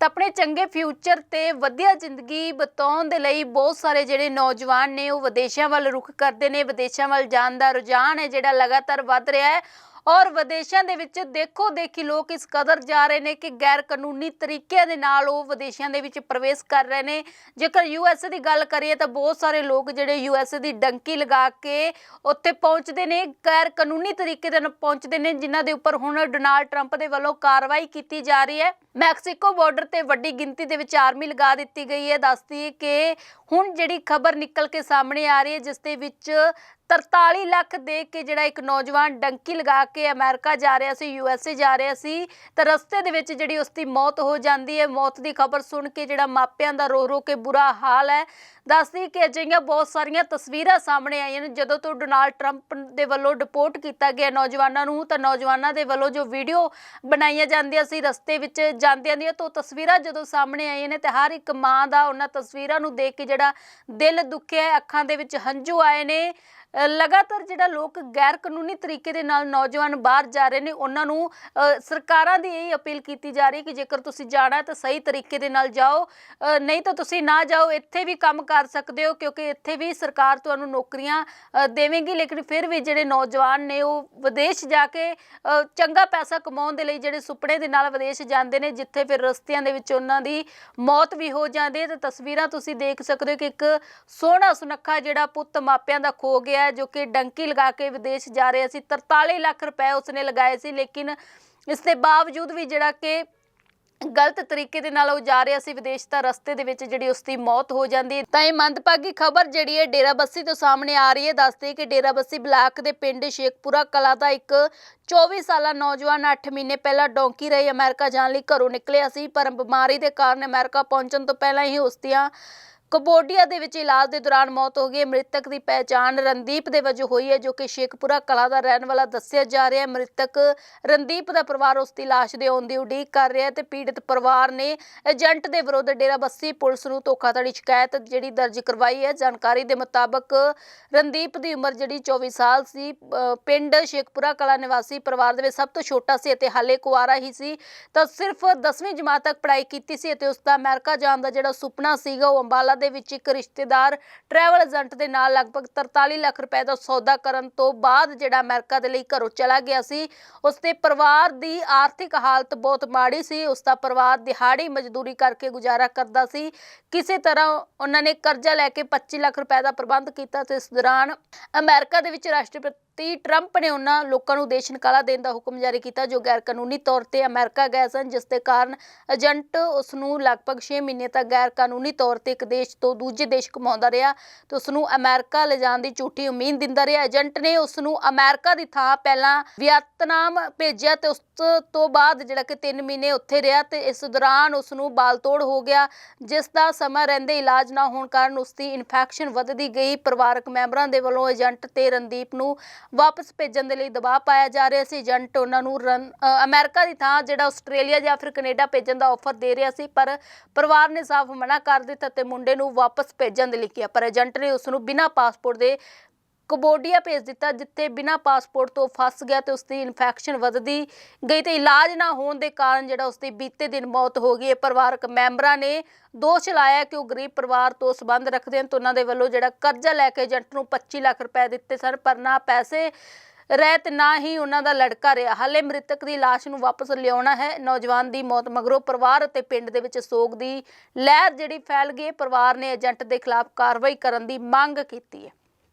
ਤਾਂ ਆਪਣੇ ਚੰਗੇ ਫਿਊਚਰ ਤੇ ਵਧੀਆ ਜ਼ਿੰਦਗੀ ਬਤਾਉਣ ਦੇ ਲਈ ਬਹੁਤ ਸਾਰੇ ਜਿਹੜੇ ਨੌਜਵਾਨ ਨੇ ਉਹ ਵਿਦੇਸ਼ਾਂ ਵੱਲ ਰੁਖ ਕਰਦੇ ਨੇ, ਵਿਦੇਸ਼ਾਂ ਵੱਲ ਜਾਣ ਦਾ ਰੁਝਾਨ ਹੈ ਜਿਹੜਾ ਲਗਾਤਾਰ ਵੱਧ ਰਿਹਾ ਹੈ। ਔਰ ਵਿਦੇਸ਼ਾਂ ਦੇ ਵਿੱਚ ਦੇਖੋ ਦੇਖੀ ਲੋਕ ਇਸ ਕਦਰ ਜਾ ਰਹੇ ਨੇ ਕਿ ਗੈਰ ਕਾਨੂੰਨੀ ਤਰੀਕਿਆਂ ਦੇ ਨਾਲ ਉਹ ਵਿਦੇਸ਼ਾਂ ਦੇ ਵਿੱਚ ਪ੍ਰਵੇਸ਼ ਕਰ ਰਹੇ ਨੇ। ਜੇਕਰ ਯੂਐਸਏ ਦੀ ਗੱਲ ਕਰੀਏ ਤਾਂ ਬਹੁਤ ਸਾਰੇ ਲੋਕ ਜਿਹੜੇ ਯੂਐਸਏ ਦੀ ਡੰਕੀ ਲਗਾ ਕੇ ਉੱਥੇ ਪਹੁੰਚਦੇ ਨੇ, ਗੈਰ ਕਾਨੂੰਨੀ ਤਰੀਕੇ ਦੇ ਨਾਲ ਪਹੁੰਚਦੇ ਨੇ, ਜਿਨ੍ਹਾਂ ਦੇ ਉੱਪਰ ਹੁਣ ਡੋਨਾਲਡ ਟਰੰਪ ਦੇ ਵੱਲੋਂ ਕਾਰਵਾਈ ਕੀਤੀ ਜਾ ਰਹੀ ਹੈ। ਮੈਕਸੀਕੋ ਬਾਰਡਰ ਤੇ ਵੱਡੀ ਗਿਣਤੀ ਦੇ ਵਿੱਚ ਆਰਮੀ ਲਗਾ ਦਿੱਤੀ ਗਈ ਹੈ। ਦੱਸਦੀ ਹੈ ਕਿ ਹੁਣ ਜਿਹੜੀ ਖਬਰ ਨਿਕਲ ਕੇ ਸਾਹਮਣੇ ਆ ਰਹੀ ਹੈ, ਜਿਸ ਦੇ ਵਿੱਚ 43 ਲੱਖ ਦੇ ਕੇ ਜਿਹੜਾ ਇੱਕ ਨੌਜਵਾਨ ਡੰਕੀ ਲਗਾ ਕੇ ਅਮਰੀਕਾ ਜਾ ਰਿਹਾ ਸੀ ਯੂਐਸਏ ਜਾ ਰਿਹਾ ਸੀ, ਤਾਂ ਰਸਤੇ ਦੇ ਵਿੱਚ ਜਿਹੜੀ ਉਸ ਦੀ ਮੌਤ ਹੋ ਜਾਂਦੀ ਹੈ। ਮੌਤ ਦੀ ਖਬਰ ਸੁਣ ਕੇ ਜਿਹੜਾ ਮਾਪਿਆਂ ਦਾ ਰੋ ਰੋ ਕੇ ਬੁਰਾ ਹਾਲ ਹੈ। ਦੱਸਦੀ ਕਿ ਅਜਿਹੀਆਂ ਬਹੁਤ ਸਾਰੀਆਂ ਤਸਵੀਰਾਂ ਸਾਹਮਣੇ ਆਈਆਂ ਨੇ, ਜਦੋਂ ਤੋਂ ਡੋਨਾਲਡ ਟਰੰਪ ਦੇ ਵੱਲੋਂ ਡਿਪੋਰਟ ਕੀਤਾ ਗਿਆ ਨੌਜਵਾਨਾਂ ਨੂੰ, ਤਾਂ ਨੌਜਵਾਨਾਂ ਦੇ ਵੱਲੋਂ ਜੋ ਵੀਡੀਓ ਬਣਾਈਆਂ ਜਾਂਦੀਆਂ ਸੀ, ਰਸਤੇ ਵਿੱਚ ਜਾਂਦਿਆਂ ਦੀਆਂ, ਤੋਂ ਤਸਵੀਰਾਂ ਜਦੋਂ ਸਾਹਮਣੇ ਆਈਆਂ ਨੇ, ਤੇ ਹਰ ਇੱਕ ਮਾਂ ਦਾ ਉਹਨਾਂ ਤਸਵੀਰਾਂ ਨੂੰ ਦੇਖ ਕੇ ਜਿਹੜਾ ਦਿਲ ਦੁਖਿਆ ਅੱਖਾਂ ਦੇ ਵਿੱਚ ਹੰਝੂ ਆਏ ਨੇ। ਲਗਾਤਾਰ ਜਿਹੜਾ ਲੋਕ ਗੈਰ ਕਾਨੂੰਨੀ ਤਰੀਕੇ ਦੇ ਨਾਲ ਨੌਜਵਾਨ ਬਾਹਰ ਜਾ ਰਹੇ ਨੇ, ਉਹਨਾਂ ਨੂੰ ਸਰਕਾਰਾਂ ਦੀ ਇਹ ਅਪੀਲ ਕੀਤੀ ਜਾ ਰਹੀ ਕਿ ਜੇਕਰ ਤੁਸੀਂ ਜਾਣਾ ਤਾਂ ਸਹੀ ਤਰੀਕੇ ਦੇ ਨਾਲ ਜਾਓ ਨਹੀਂ ਤਾਂ ਤੁਸੀਂ ਨਾ ਜਾਓ, ਇੱਥੇ ਵੀ ਕੰਮ ਕਰ ਸਕਦੇ ਹੋ, ਕਿਉਂਕਿ ਇੱਥੇ ਵੀ ਸਰਕਾਰ ਤੁਹਾਨੂੰ ਨੌਕਰੀਆਂ ਦੇਵੇਗੀ, ਲੇਕਿਨ ਫਿਰ ਵੀ ਜਿਹੜੇ ਨੌਜਵਾਨ ਨੇ ਉਹ ਵਿਦੇਸ਼ ਜਾ ਕੇ ਚੰਗਾ ਪੈਸਾ ਕਮਾਉਣ ਦੇ ਲਈ ਜਿਹੜੇ ਸੁਪਨੇ ਦੇ ਨਾਲ ਵਿਦੇਸ਼ ਜਾਂਦੇ ਨੇ, ਜਿੱਥੇ ਫਿਰ ਰਸਤਿਆਂ ਦੇ ਵਿੱਚ ਉਹਨਾਂ ਦੀ ਮੌਤ ਵੀ ਹੋ ਜਾਂਦੀ ਹੈ, ਤੇ ਤਸਵੀਰਾਂ ਤੁਸੀਂ ਦੇਖ ਸਕਦੇ ਹੋ ਕਿ ਇੱਕ ਸੋਹਣਾ ਸੁਨੱਖਾ ਜਿਹੜਾ ਪੁੱਤ ਮਾਪਿਆਂ ਦਾ ਖੋ ਗਿਆ ਹੈ, ਜੋ ਕਿ ਡੰਕੀ ਲਗਾ ਕੇ ਵਿਦੇਸ਼ ਜਾ ਰਿਹਾ ਸੀ। 43 ਲੱਖ ਰੁਪਏ ਉਸਨੇ ਲਗਾਏ ਸੀ ਲੇਕਿਨ ਇਸ ਦੇ ਬਾਵਜੂਦ ਵੀ ਜਿਹੜਾ ਕਿ ਗਲਤ ਤਰੀਕੇ ਦੇ ਨਾਲ ਉਹ ਜਾ ਰਿਹਾ ਸੀ ਵਿਦੇਸ਼ ਦਾ ਰਸਤੇ ਦੇ ਵਿੱਚ ਜਿਹੜੀ ਉਸ ਦੀ ਮੌਤ ਹੋ ਜਾਂਦੀ ਹੈ। ਤਾਂ ਇਹ ਮੰਦਭਾਗੀ ਖਬਰ ਜਿਹੜੀ ਹੈ ਡੇਰਾਬੱਸੀ ਤੋਂ ਸਾਹਮਣੇ ਆ ਰਹੀ ਹੈ। ਦੱਸਦੇ ਕਿ ਡੇਰਾਬੱਸੀ ਬਲਾਕ ਦੇ ਪਿੰਡ ਸ਼ੇਖਪੁਰਾ ਕਲਾ ਦਾ ਇੱਕ 24 ਸਾਲਾ ਨੌਜਵਾਨ 8 ਮਹੀਨੇ ਪਹਿਲਾਂ ਡੌਂਕੀ ਰਹੀ ਅਮਰੀਕਾ ਜਾਣ ਲਈ ਘਰੋਂ ਨਿਕਲਿਆ ਸੀ ਪਰ ਬਿਮਾਰੀ ਦੇ ਕਾਰਨ ਅਮਰੀਕਾ ਪਹੁੰਚਣ ਤੋਂ ਪਹਿਲਾਂ ਹੀ ਉਸ ਦੀਆਂ ਕਬੋਡੀਆ ਦੇ ਵਿੱਚ ਇਲਾਜ ਦੇ ਦੌਰਾਨ ਮੌਤ ਹੋ ਗਈ। ਹੈ ਮ੍ਰਿਤਕ ਦੀ ਪਹਿਚਾਣ ਰਣਦੀਪ ਦੇ ਵਜੋਂ ਹੋਈ ਹੈ, ਜੋ ਕਿ ਸ਼ੇਖਪੁਰਾ ਕਲਾ ਦਾ ਰਹਿਣ ਵਾਲਾ ਦੱਸਿਆ ਜਾ ਰਿਹਾ ਹੈ। ਮ੍ਰਿਤਕ ਰਣਦੀਪ ਦਾ ਪਰਿਵਾਰ ਉਸ ਦੀ ਲਾਸ਼ ਦੇ ਆਉਣ ਦੀ ਉਡੀਕ ਕਰ ਰਿਹਾ ਹੈ ਤੇ ਪੀੜਤ ਪਰਿਵਾਰ ਨੇ ਏਜੰਟ ਦੇ ਵਿਰੁੱਧ ਡੇਰਾ ਬੱਸੀ ਪੁਲਿਸ ਨੂੰ ਧੋਖਾਧੜੀ ਸ਼ਿਕਾਇਤ ਜਿਹੜੀ ਦਰਜ ਕਰਵਾਈ ਹੈ। ਜਾਣਕਾਰੀ ਦੇ ਮੁਤਾਬਕ ਰਣਦੀਪ ਦੀ ਉਮਰ ਜਿਹੜੀ 24 ਸਾਲ ਸੀ। ਪਿੰਡ ਸ਼ੇਖਪੁਰਾ ਕਲਾ ਨਿਵਾਸੀ ਪਰਿਵਾਰ ਦੇ ਵਿੱਚ ਸਭ ਤੋਂ ਛੋਟਾ ਸੀ ਅਤੇ ਹਾਲੇ ਕੁਆਰਾ ਹੀ ਸੀ। ਤਾਂ ਸਿਰਫ 10ਵੀਂ ਜਮਾਤ ਤੱਕ ਪੜ੍ਹਾਈ ਕੀਤੀ ਸੀ ਅਤੇ ਉਸ ਦਾ ਅਮਰੀਕਾ ਜਾਣ ਦਾ ਜਿਹੜਾ ਸੁਪਨਾ ਸੀਗਾ, ਉਹ ਅੰਬਾਲਾ ਦੇ ਵਿੱਚ ਇੱਕ ਰਿਸ਼ਤੇਦਾਰ ਟਰੈਵਲ ਏਜੰਟ ਦੇ ਨਾਲ ਲਗਭਗ 43 ਲੱਖ ਰੁਪਏ ਦਾ ਸੌਦਾ ਕਰਨ ਤੋਂ ਬਾਅਦ ਜਿਹੜਾ ਅਮਰੀਕਾ ਦੇ ਲਈ ਘਰੋਂ ਚਲਾ ਗਿਆ ਸੀ, ਉਸਦੇ ਪਰਿਵਾਰ ਦੀ ਆਰਥਿਕ ਹਾਲਤ ਬਹੁਤ ਮਾੜੀ ਸੀ ਉਸ ਦਾ ਪਰਿਵਾਰ ਦਿਹਾੜੀ ਮਜ਼ਦੂਰੀ ਕਰਕੇ ਗੁਜ਼ਾਰਾ ਕਰਦਾ ਸੀ। ਕਿਸੇ ਤਰ੍ਹਾਂ ਉਹਨਾਂ ਨੇ ਕਰਜ਼ਾ ਲੈ ਕੇ 25 ਲੱਖ ਰੁਪਏ ਦਾ ਪ੍ਰਬੰਧ ਕੀਤਾ ਤੇ ਇਸ ਦੌਰਾਨ ਅਮਰੀਕਾ ਦੇ ਵਿੱਚ ਰਾਸ਼ਟਰਪਤੀ ਟਰੰਪ ਨੇ ਉਹਨਾਂ ਲੋਕਾਂ ਨੂੰ ਦੇਸ਼ ਨਿਕਾਲਾ ਦੇਣ ਦਾ ਹੁਕਮ ਜਾਰੀ ਕੀਤਾ, ਜੋ ਗੈਰ ਕਾਨੂੰਨੀ ਤੌਰ ਤੇ ਅਮਰੀਕਾ ਗਏ ਸਨ ਜਿਸ ਦੇ ਕਾਰਨ ਏਜੰਟ ਉਸ ਨੂੰ ਲਗਭਗ 6 ਮਹੀਨੇ ਤੱਕ ਗੈਰ ਕਾਨੂੰਨੀ ਤੌਰ ਤੇ ਇੱਕ ਦੇਸ਼ ਤੋਂ ਦੂਜੇ ਦੇਸ਼ ਘੁਮਾਉਂਦਾ ਰਿਹਾ ਤੇ ਉਸ ਨੂੰ ਅਮਰੀਕਾ ਲਿਜਾਣ ਦੀ ਝੂਠੀ ਉਮੀਦ ਦਿੰਦਾ ਰਿਹਾ। ਏਜੰਟ ਨੇ ਉਸ ਨੂੰ ਅਮਰੀਕਾ ਦੀ ਥਾਂ ਪਹਿਲਾਂ ਵਿਅਤਨਾਮ ਭੇਜਿਆ ਤੇ ਉਸ ਤੋਂ ਬਾਅਦ ਜਿਹੜਾ ਕਿ 3 ਮਹੀਨੇ ਉੱਥੇ ਰਿਹਾ ਤੇ ਇਸ ਦੌਰਾਨ ਉਸ ਨੂੰ ਬਾਲ ਹੋ ਗਿਆ, ਜਿਸ ਦਾ ਸਮਾਂ ਰਹਿੰਦੇ ਇਲਾਜ ਨਾ ਹੋਣ ਕਾਰਨ ਉਸ ਦੀ ਇਨਫੈਕਸ਼ਨ ਵੱਧਦੀ ਗਈ। ਪਰਿਵਾਰਕ ਮੈਂਬਰਾਂ ਦੇ ਵੱਲੋਂ ਏਜੰਟ ਤੇ ਰਣਦੀਪ ਨੂੰ ਵਾਪਸ ਭੇਜਣ ਦੇ ਲਈ ਦਬਾਅ ਪਾਇਆ ਜਾ ਰਿਹਾ ਸੀ। ਏਜੰਟ ਉਹਨਾਂ ਨੂੰ ਰਨ- ਅਮਰੀਕਾ ਦੀ ਥਾਂ ਜਿਹੜਾ ਆਸਟ੍ਰੇਲੀਆ ਜਾਂ ਫਿਰ ਕੈਨੇਡਾ ਭੇਜਣ ਦਾ ਆਫਰ ਦੇ ਰਿਹਾ ਸੀ, ਪਰ ਪਰਿਵਾਰ ਨੇ ਸਾਫ਼ ਮਨਾ ਕਰ ਦਿੱਤਾ ਤੇ ਮੁੰਡੇ ਨੂੰ ਵਾਪਸ ਭੇਜਣ ਦੇ ਲਈ ਕਿਹਾ। ਪਰ ਏਜੰਟ ਨੇ ਉਸ ਨੂੰ ਬਿਨਾਂ ਪਾਸਪੋਰਟ ਦੇ ਕਬੋਡੀਆ ਭੇਜ ਦਿੱਤਾ, ਜਿੱਥੇ ਬਿਨਾਂ ਪਾਸਪੋਰਟ ਤੋਂ ਫਸ ਗਿਆ ਤੇ ਉਸ ਦੀ ਇਨਫੈਕਸ਼ਨ ਵੱਧਦੀ ਗਈ ਤੇ ਇਲਾਜ ਨਾ ਹੋਣ ਦੇ ਕਾਰਨ ਜਿਹੜਾ ਉਸ ਦੀ ਬੀਤੇ ਦਿਨ ਮੌਤ ਹੋ ਗਈ ਹੈ। ਪਰਿਵਾਰਕ ਮੈਂਬਰਾਂ ਨੇ ਦੋਸ਼ ਲਾਇਆ ਕਿ ਉਹ ਗਰੀਬ ਪਰਿਵਾਰ ਤੋਂ ਸੰਬੰਧ ਰੱਖਦੇ ਹਨ ਤੇ ਉਹਨਾਂ ਦੇ ਵੱਲੋਂ ਜਿਹੜਾ ਕਰਜ਼ਾ ਲੈ ਕੇ ਏਜੰਟ ਨੂੰ 25 ਲੱਖ ਰੁਪਏ ਦਿੱਤੇ ਸਨ, ਪਰ ਨਾ ਪੈਸੇ ਰਹਿਤ ਨਾ ਹੀ ਉਹਨਾਂ ਦਾ ਲੜਕਾ ਰਿਹਾ। ਹਾਲੇ ਮ੍ਰਿਤਕ ਦੀ ਲਾਸ਼ ਨੂੰ ਵਾਪਸ ਲਿਆਉਣਾ ਹੈ। ਨੌਜਵਾਨ ਦੀ ਮੌਤ ਮਗਰੋਂ ਪਰਿਵਾਰ ਅਤੇ ਪਿੰਡ ਦੇ ਵਿੱਚ ਸੋਗ ਦੀ ਲਹਿਰ ਜਿਹੜੀ ਫੈਲ ਗਈ ਪਰਿਵਾਰ ਨੇ ਏਜੰਟ ਦੇ ਖਿਲਾਫ ਕਾਰਵਾਈ ਕਰਨ ਦੀ ਮੰਗ ਕੀਤੀ ਹੈ।